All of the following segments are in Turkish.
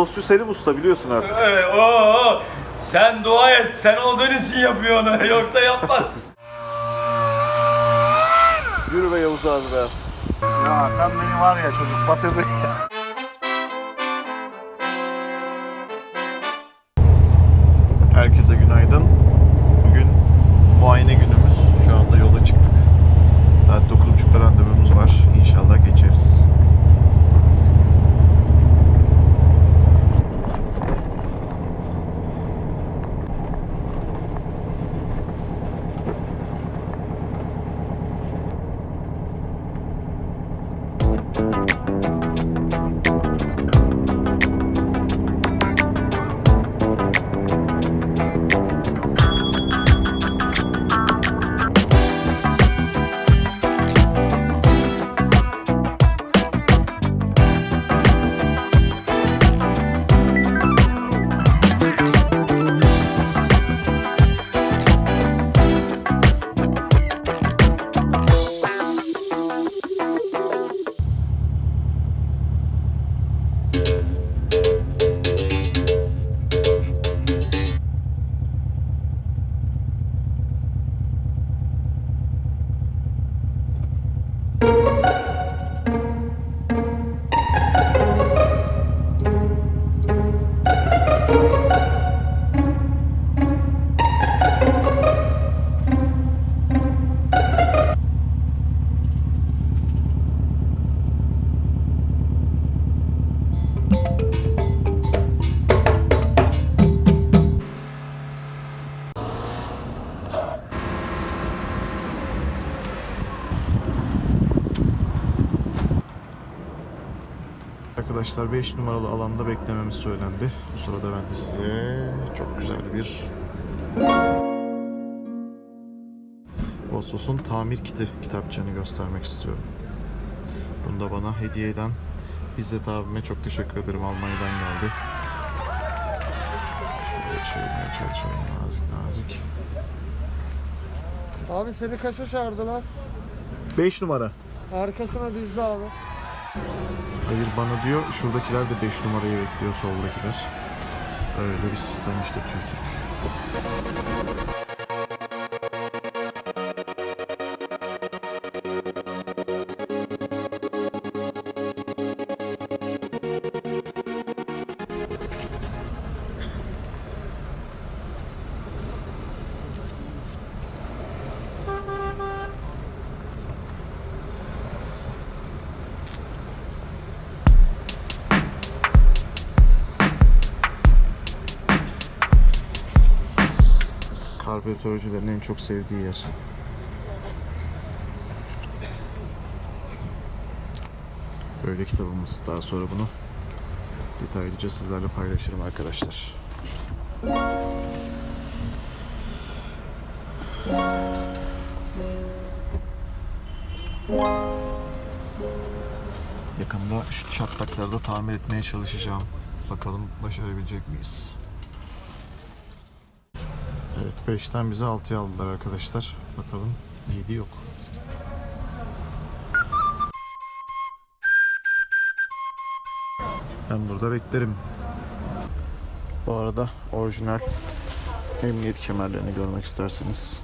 Vososçu Selim Usta biliyorsun artık. Ee, oo, sen dua et. Sen olduğun için yapıyor onu. Yoksa yapmaz. Yürü be Yavuz abi be. Ya sen beni var ya çocuk batırdın ya. Arkadaşlar 5 numaralı alanda beklememiz söylendi. Bu sırada ben de size çok güzel bir Vosos'un tamir kiti kitapçığını göstermek istiyorum. Bunu da bana hediye eden İzzet abime çok teşekkür ederim. Almanya'dan geldi. Şöyle çevirmeye çalışalım nazik nazik. Abi seni kaça çağırdılar? 5 numara. Arkasına dizdi abi. Hayır bana diyor şuradakiler de 5 numarayı bekliyor soldakiler. Öyle bir sistem işte Türk Karbüratörcülerin en çok sevdiği yer. Böyle kitabımız. Daha sonra bunu detaylıca sizlerle paylaşırım arkadaşlar. Yakında şu çatlakları da tamir etmeye çalışacağım. Bakalım başarabilecek miyiz? Evet 5'ten bize 6'ya aldılar arkadaşlar. Bakalım 7 yok. Ben burada beklerim. Bu arada orijinal emniyet kemerlerini görmek isterseniz.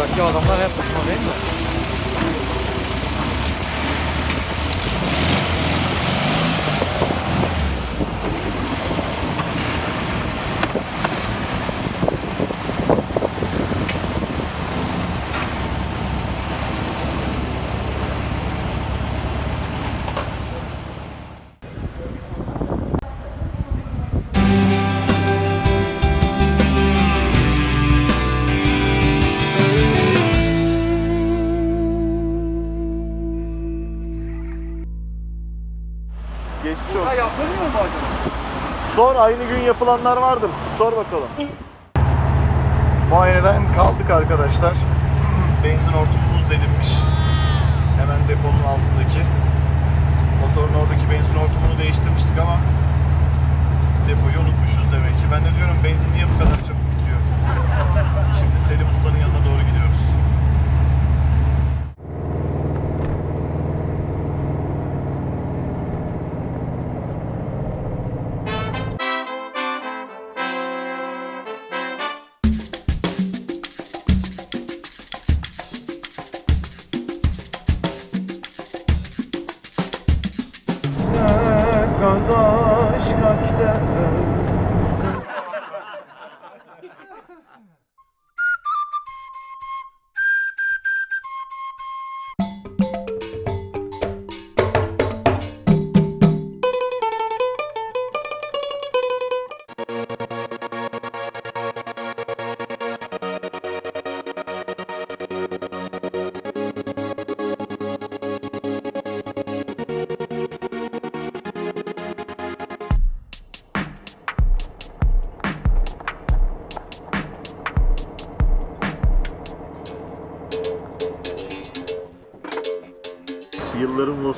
내가 기어가 간만에 했다. Aynı gün yapılanlar vardır. Sor bakalım. Muayeneden kaldık arkadaşlar. Benzin hortumumuz delinmiş. Hemen deponun altındaki. Motorun oradaki benzin hortumunu değiştirmiştik ama depoyu unutmuşuz demek ki. Ben de diyorum benzin niye bu kadar çabuk bitiyor? Şimdi Selim Usta'nın yanına doğru gidiyoruz.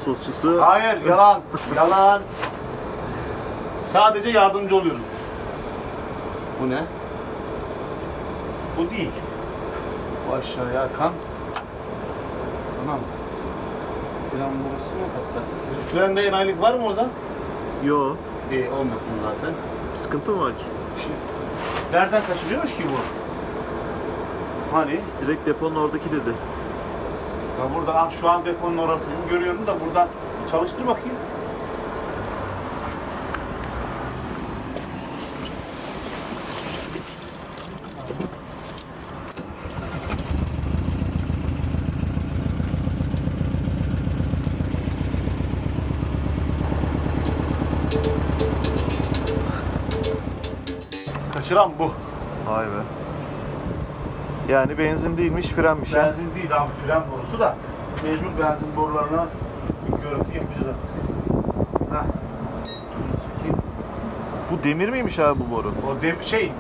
Vosvosçusu. Hayır yalan. yalan. Sadece yardımcı oluyorum. Bu ne? Bu değil. Bu aşağıya kan. Tamam. Fren borusu mu hatta? Frende enayilik var mı Ozan? Yo, İyi olmasın zaten. bir sıkıntı mı var ki? Nereden kaçırıyormuş ki bu? Hani? Direkt deponun oradaki dedi. Ya burada ah, şu an deponun orasını görüyorum da buradan çalıştır bakayım. Kaçıran bu. Vay be. Yani benzin değilmiş, frenmiş. ha? Benzin değil abi fren borusu da mecbur benzin borularına bir görüntü yapacağız artık. Heh. Bu demir miymiş abi bu boru? O de, şey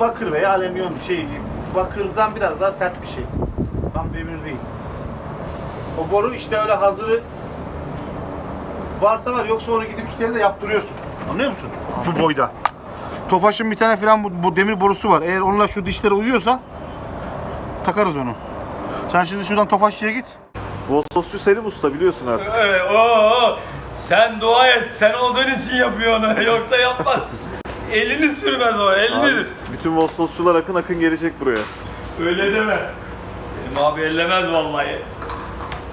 bakır veya alüminyum şey bakırdan biraz daha sert bir şey. Tam demir değil. O boru işte öyle hazırı varsa var yoksa onu gidip iki de yaptırıyorsun. Anlıyor musun? Bu boyda. Tofaş'ın bir tane falan bu, bu demir borusu var. Eğer onunla şu dişler uyuyorsa takarız onu. Sen şimdi şuradan Tofaşçı'ya git. Vosvosçu Selim Usta biliyorsun artık. Evet, oo, sen dua et, sen olduğun için yapıyor onu. Yoksa yapmaz. elini sürmez o, elini. Abi, bütün Vosvosçular akın akın gelecek buraya. Öyle deme. Selim abi ellemez vallahi.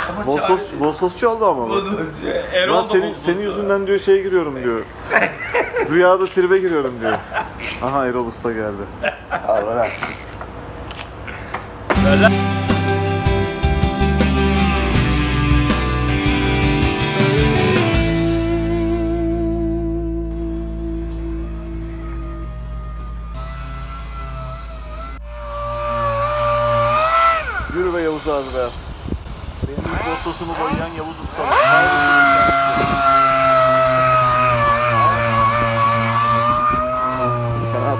Ama Vosvos, Vosvosçu oldu ama ya. Erol Lan da senin, senin yüzünden diyor şeye giriyorum diyor. Rüyada tribe giriyorum diyor. Aha Erol Usta geldi. Ver lan. Yürü be Yavuz abi be. Benim ilk Vosvos'umu boyayan Yavuz Usta.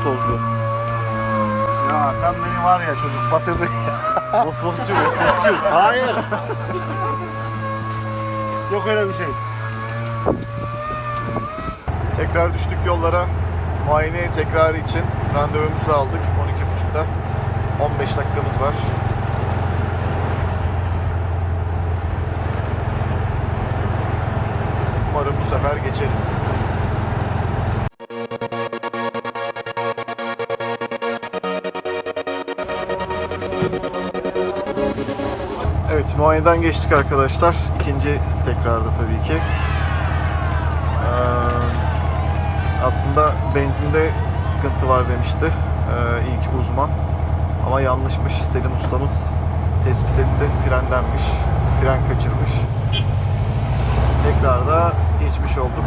Tozlu. Ya sen beni var ya çocuk batırdın. Vosvosçu, Vosvosçu. Hayır. Yok öyle bir şey. Tekrar düştük yollara. Muayene tekrarı için randevumuzu aldık 12.30'da. 15 dakikamız var. Umarım bu sefer geçeriz. Muayeneden geçtik arkadaşlar. İkinci tekrarda tabii ki. Ee, aslında benzinde sıkıntı var demişti ee, ilk uzman. Ama yanlışmış. Selim ustamız tespit etti. Frendenmiş. Fren kaçırmış. Tekrar da geçmiş olduk.